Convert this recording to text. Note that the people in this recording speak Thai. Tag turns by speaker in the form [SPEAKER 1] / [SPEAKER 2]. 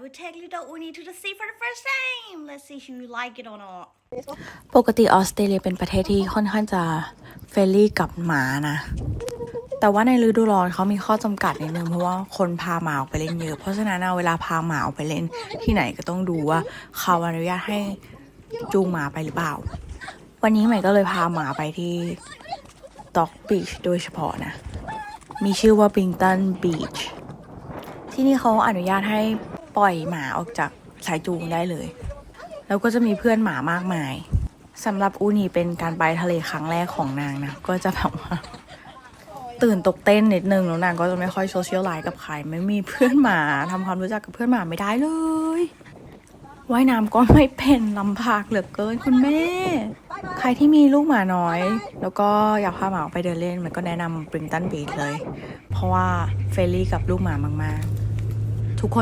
[SPEAKER 1] will take little Uni to the sea for the first time. Let's see if you like it or not.
[SPEAKER 2] ปกติออสเตรเลียเป็นประเทศที่ค่อนข้างจะเฟรนลี่กับหมานะ แต่ว่าในฤดูร้อนเขามีข้อจำกัดนิดนึงเพราะว่าคนพาหมาออกไปเล่นเยอะ เพราะฉะนั้นเอาเวลาพาหมาออกไปเล่นที่ไหนก็ต้องดูว่า เขาอนุญาตให้จูงหมาไปหรือเปล่า วันนี้ใหม่ก็เลยพาหมาไปที่ด็อกบีชโดยเฉพาะนะ มีชื่อว่าบิงตันบีชที่นี่เขาอนุญาตให้ ปล่อยหมาออกจากสายจูงได้เลย แล้วก็จะมีเพื่อนหมามากมายสำหรับอูนี่เป็นการไปทะเลครั้งแรกของนางนะ ก็จะแบบว่า ตื่นตกเต้นนิดนึงแล้วนางก็จะไม่ค่อยโซเชียลไลฟ์กับใคร ไม่มีเพื่อนหมาทำความรู้จักกับเพื่อนหมาไม่ได้เลยว่ายน้ำก็ไม่เป็นลำพากเหลือเกินคุณแม่ ใครที่มีลูกหมาน้อย แล้วก็อยากพาหมาออกไปเดินเล่น มันก็แนะนำบริงตันบีชเลย เพราะว่าเฟรลี่กับลูกหมามาก ๆ ทุกคน